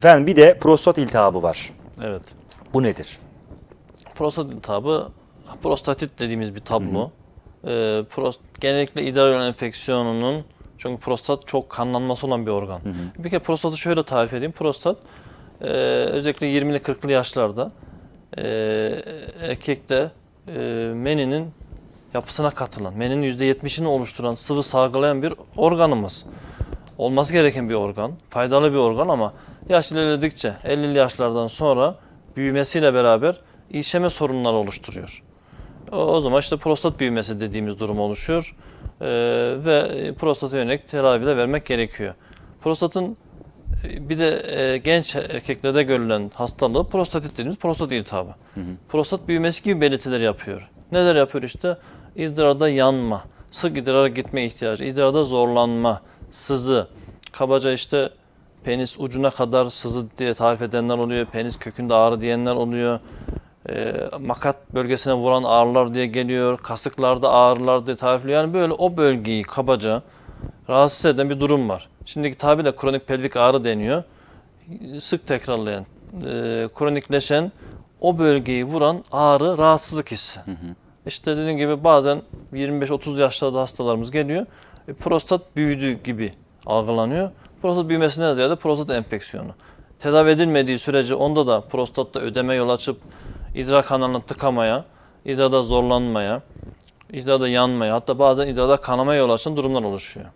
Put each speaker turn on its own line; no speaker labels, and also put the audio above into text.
Efendim bir de prostat iltihabı var.
Evet.
Bu nedir?
Prostat iltihabı prostatit dediğimiz bir tablo. Ee, prost, genellikle idrar yolu enfeksiyonunun çünkü prostat çok kanlanması olan bir organ. Bir kere prostatı şöyle tarif edeyim. Prostat e, özellikle 20'li 40'lı yaşlarda e, erkekte e, meninin yapısına katılan, meninin %70'ini oluşturan sıvı salgılayan bir organımız. Olması gereken bir organ, faydalı bir organ ama yaş ilerledikçe 50'li yaşlardan sonra büyümesiyle beraber işeme sorunları oluşturuyor. O, zaman işte prostat büyümesi dediğimiz durum oluşuyor Ee, ve prostata yönelik tedavi de vermek gerekiyor. Prostatın e, bir de e, genç erkeklerde görülen hastalığı prostatit dediğimiz prostat iltihabı. Prostat büyümesi gibi belirtiler yapıyor. Neler yapıyor işte? İdrarda yanma, sık idrara gitme ihtiyacı, idrarda zorlanma, sızı, kabaca işte penis ucuna kadar sızı diye tarif edenler oluyor, penis kökünde ağrı diyenler oluyor. E, makat bölgesine vuran ağrılar diye geliyor, kasıklarda ağrılar diye tarifliyor. Yani böyle o bölgeyi kabaca rahatsız eden bir durum var. Şimdiki tabirle kronik pelvik ağrı deniyor. Sık tekrarlayan, e, kronikleşen, o bölgeyi vuran ağrı, rahatsızlık hissi. İşte dediğim gibi bazen 25-30 yaşlarda hastalarımız geliyor. E, prostat büyüdü gibi algılanıyor. Prostat büyümesinden ziyade prostat enfeksiyonu. Tedavi edilmediği sürece onda da prostatta ödeme yol açıp idrar kanalını tıkamaya, idrarda zorlanmaya, idrarda yanmaya hatta bazen idrarda kanamaya yol açan durumlar oluşuyor.